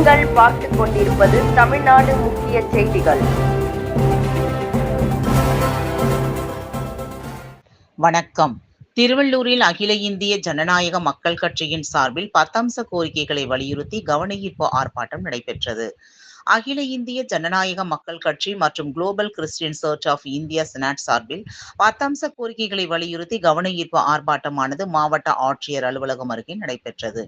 நீங்கள் பார்த்துக் கொண்டிருப்பது தமிழ்நாடு முக்கிய செய்திகள். வணக்கம். திருவள்ளூரில் அகில இந்திய ஜனநாயக மக்கள் கட்சியின் சார்பில் பத்தம்ச கோரிக்கைகளை வலியுறுத்தி கவனஈர்ப்பு ஆர்ப்பாட்டம் நடைபெற்றது. அகில இந்திய ஜனநாயக மக்கள் கட்சி மற்றும் global Christian church of India senate சார்பில் பத்தம்ச கோரிக்கைகளை வலியுறுத்தி கவனஈர்ப்பு ஆர்ப்பாட்டமானது மாவட்ட ஆட்சியர் அலுவலகம் அருகே நடைபெற்றது.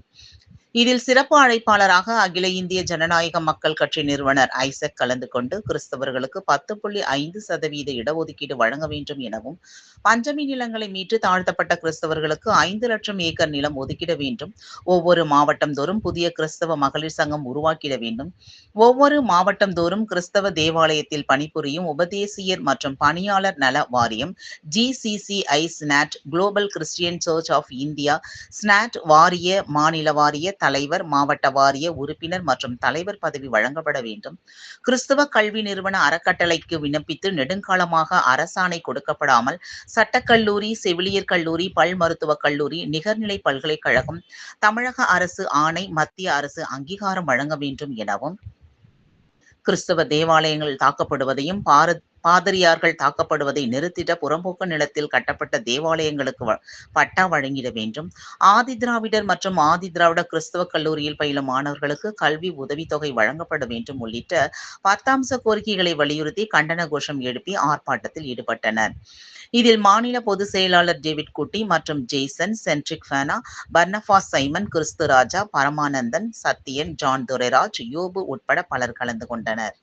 இதில் சிறப்பு அழைப்பாளராக அகில இந்திய ஜனநாயக மக்கள் கட்சி நிறுவனர் ஐசக் கலந்து கொண்டு கிறிஸ்தவர்களுக்கு பத்து புள்ளி ஐந்து சதவீத இடஒதுக்கீடு வழங்க வேண்டும் எனவும் பஞ்சமி நிலங்களை மீட்டு தாழ்த்தப்பட்ட கிறிஸ்தவர்களுக்கு ஐந்து லட்சம் ஏக்கர் நிலம் ஒதுக்கிட வேண்டும் ஒவ்வொரு மாவட்டம் தோறும் புதிய கிறிஸ்தவ மகளிர் சங்கம் உருவாக்கிட வேண்டும் ஒவ்வொரு மாவட்டம் தோறும் கிறிஸ்தவ தேவாலயத்தில் பணிபுரியும் உபதேசியர் மற்றும் பணியாளர் நல வாரியம் GCCI synod global Christian church of India synod வாரிய மாநில வாரிய தலைவர் மாவட்ட வாரிய உறுப்பினர் மற்றும் தலைவர் பதவி வழங்கப்பட வேண்டும். கிறிஸ்தவ கல்வி நிறுவன அறக்கட்டளைக்கு விண்ணப்பித்து நெடுங்காலமாக அரசாணை கொடுக்கப்படாமல் சட்டக்கல்லூரி செவிலியர் கல்லூரி பல் மருத்துவக் கல்லூரி நிகர்நிலை பல்கலைக்கழகம் தமிழக அரசு ஆணை மத்திய அரசு அங்கீகாரம் வழங்க வேண்டும் எனவும் கிறிஸ்தவ தேவாலயங்கள் தாக்கப்படுவதையும் பாரத் பாதிரியார்கள் தாக்கப்படுவதை நிறுத்திட புறம்போக்கு நிலத்தில் கட்டப்பட்ட தேவாலயங்களுக்கு வ- பட்டா வழங்கிட வேண்டும். ஆதி திராவிடர் மற்றும் ஆதி திராவிட கிறிஸ்தவ கல்லூரியில் பயிலும் மாணவர்களுக்கு கல்வி உதவித்தொகை வழங்கப்பட வேண்டும் உள்ளிட்ட பத்தாம்ச கோரிக்கைகளை வலியுறுத்தி கண்டன கோஷம் எழுப்பி ஆர்ப்பாட்டத்தில் ஈடுபட்டனர். இதில் மாநில பொதுச் செயலாளர் டேவிட் குட்டி மற்றும் ஜெய்சன் சென்ட்ரிக் ஃபேனா பர்னஃபா சைமன் கிறிஸ்து ராஜா பரமானந்தன் சத்தியன் ஜான் துரைராஜ் யோபு உட்பட பலர் கலந்து கொண்டனர்.